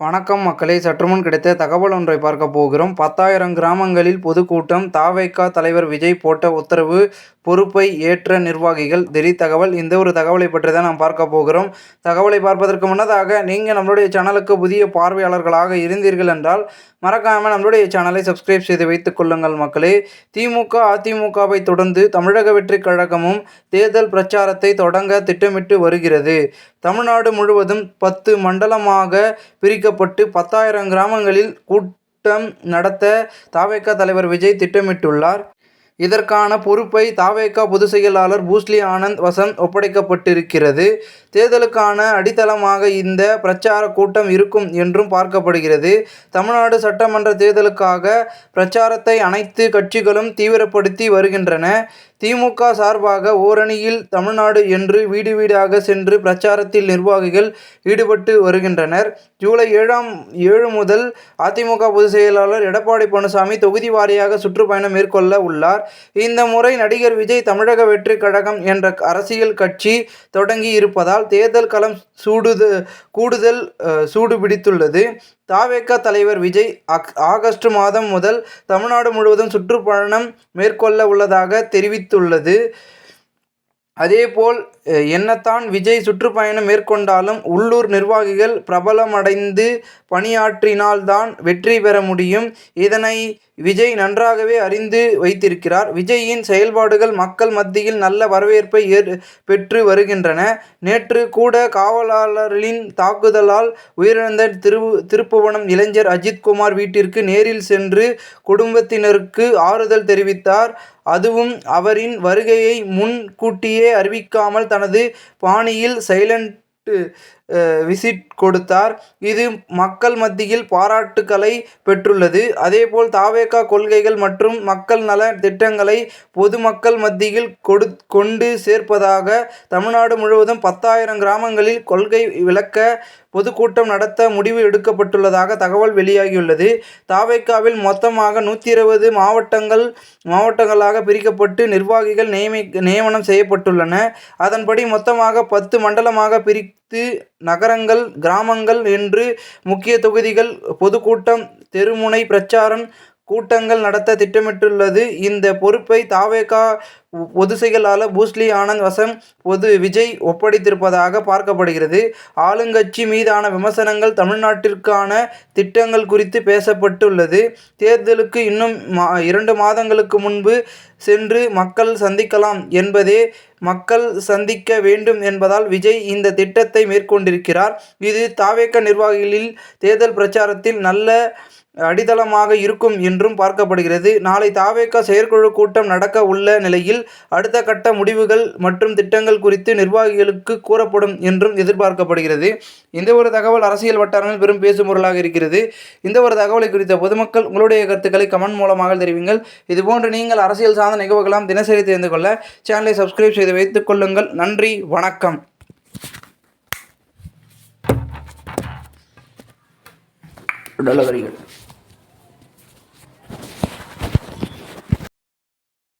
வணக்கம் மக்களே. சற்றுமுன் கிடைத்த தகவல் ஒன்றை பார்க்க போகிறோம். பத்தாயிரம் கிராமங்களில் பொதுக்கூட்டம் தாவைக்கா தலைவர் விஜய் போட்ட உத்தரவு பொறுப்பை ஏற்ற நிர்வாகிகள் திடீர் தகவல் இந்த ஒரு தகவலை பற்றி தான் நாம் பார்க்க போகிறோம். தகவலை பார்ப்பதற்கு முன்னதாக நீங்கள் நம்மளுடைய சேனலுக்கு புதிய பார்வையாளர்களாக இருந்தீர்கள் என்றால் மறக்காமல் நம்மளுடைய சேனலை சப்ஸ்கிரைப் செய்து வைத்துக் கொள்ளுங்கள் மக்களே. திமுக அதிமுகவை தொடர்ந்து தமிழக வெற்றிக் கழகமும் தேர்தல் பிரச்சாரத்தை தொடங்க திட்டமிட்டு வருகிறது. தமிழ்நாடு முழுவதும் பத்து மண்டலமாக பிரிக்க பிரிக்கப்பட்டு பத்தாயிரம் கிராமங்களில் கூட்டம் நடத்த தாவேக்கா தலைவர் விஜய் திட்டமிட்டுள்ளார். இதற்கான பொறுப்பை தாவேகா பொதுச் செயலாளர் பூஸ்லி ஆனந்த் வசம் ஒப்படைக்கப்பட்டிருக்கிறது. தேர்தலுக்கான அடித்தளமாக இந்த பிரச்சார கூட்டம் இருக்கும் என்றும் பார்க்கப்படுகிறது. தமிழ்நாடு சட்டமன்ற தேர்தலுக்காக பிரச்சாரத்தை அனைத்து கட்சிகளும் தீவிரப்படுத்தி வருகின்றன. திமுக சார்பாக ஓரணியில் தமிழ்நாடு என்று வீடு வீடாக சென்று பிரச்சாரத்தில் நிர்வாகிகள் ஈடுபட்டு வருகின்றனர். ஜூலை ஏழாம் ஏழு முதல் அதிமுக பொதுச் செயலாளர் எடப்பாடி பழனிசாமி தொகுதி வாரியாக சுற்றுப்பயணம் மேற்கொள்ள உள்ளார். இந்த முறை நடிகர் விஜய் தமிழக வெற்றி கழகம் என்ற அரசியல் கட்சி தொடங்கி இருப்பதால் தேர்தல் களம் சூடுது கூடுதல் சூடு பிடித்துள்ளது. தாவேக தலைவர் விஜய் ஆகஸ்ட் மாதம் முதல் தமிழ்நாடு முழுவதும் சுற்றுப்பயணம் மேற்கொள்ள உள்ளதாக தெரிவித்துள்ளது. அதேபோல் என்னத்தான் விஜய் சுற்றுப்பயணம் மேற்கொண்டாலும் உள்ளூர் நிர்வாகிகள் பிரபலமடைந்து பணியாற்றினால்தான் வெற்றி பெற முடியும். இதனை விஜய் நன்றாகவே அறிந்து வைத்திருக்கிறார். விஜயின் செயல்பாடுகள் மக்கள் மத்தியில் நல்ல வரவேற்பை ஏற் பெற்று வருகின்றன. நேற்று கூட காவலாளர்களின் தாக்குதலால் உயிரிழந்த திரு திருப்புவனம் இளைஞர் அஜித்குமார் வீட்டிற்கு நேரில் சென்று குடும்பத்தினருக்கு ஆறுதல் தெரிவித்தார். அதுவும் அவரின் வருகையை முன் கூட்டியே அறிவிக்காமல் தனது பாணியில் சைலண்ட் விசிட் கொடுத்தார். இது மக்கள் மத்தியில் பாராட்டுக்களை பெற்றுள்ளது. அதேபோல் தாவேகா கொள்கைகள் மற்றும் மக்கள் நல திட்டங்களை பொதுமக்கள் மத்தியில் கொடு கொண்டு சேர்ப்பதாக தமிழ்நாடு முழுவதும் பத்தாயிரம் கிராமங்களில் கொள்கை விளக்க பொதுக்கூட்டம் நடத்த முடிவு எடுக்கப்பட்டுள்ளதாக தகவல் வெளியாகியுள்ளது. தாவேக்காவில் மொத்தமாக நூற்றி இருபது மாவட்டங்கள் மாவட்டங்களாக பிரிக்கப்பட்டு நிர்வாகிகள் நியமி நியமனம் செய்யப்பட்டுள்ளன. அதன்படி மொத்தமாக பத்து மண்டலமாக அனைத்து நகரங்கள் கிராமங்கள் என்று முக்கிய தொகுதிகள் பொதுக்கூட்டம் தெருமுனை பிரச்சாரம் கூட்டங்கள் நடத்த திட்டமிட்டுள்ளது. இந்த பொறுப்பை தாவேகா பொதுச் செயலாளர் பூஸ்லி ஆனந்த் வசம் பொது விஜய் ஒப்படைத்திருப்பதாக பார்க்கப்படுகிறது. ஆளுங்கட்சி மீதான விமர்சனங்கள் தமிழ்நாட்டிற்கான திட்டங்கள் குறித்து பேசப்பட்டுள்ளது. தேர்தலுக்கு இன்னும் மா இரண்டு மாதங்களுக்கு முன்பு சென்று மக்கள் சந்திக்கலாம் என்பதே மக்கள் சந்திக்க வேண்டும் என்பதால் விஜய் இந்த திட்டத்தை மேற்கொண்டிருக்கிறார். இது தாவேக்க நிர்வாகிகளில் தேர்தல் பிரச்சாரத்தில் நல்ல அடித்தளமாக இருக்கும் என்றும் பார்க்கப்படுகிறது. நாளை தாவேக்கா செயற்குழு கூட்டம் நடக்க உள்ள நிலையில் அடுத்த கட்ட முடிவுகள் மற்றும் திட்டங்கள் குறித்து நிர்வாகிகளுக்கு கூறப்படும் என்றும் எதிர்பார்க்கப்படுகிறது. இந்த ஒரு தகவல் அரசியல் வட்டாரங்கள் பெரும் பேசும் பொருளாக இருக்கிறது. இந்த ஒரு தகவலை குறித்த பொதுமக்கள் உங்களுடைய கருத்துக்களை கமெண்ட் மூலமாக தெரிவிங்கள். இதுபோன்று நீங்கள் அரசியல் சார்ந்த நிகழ்வுகளாம் தினசரி தெரிந்து கொள்ள சேனலை சப்ஸ்கிரைப் செய்து வைத்துக் கொள்ளுங்கள். நன்றி வணக்கம்.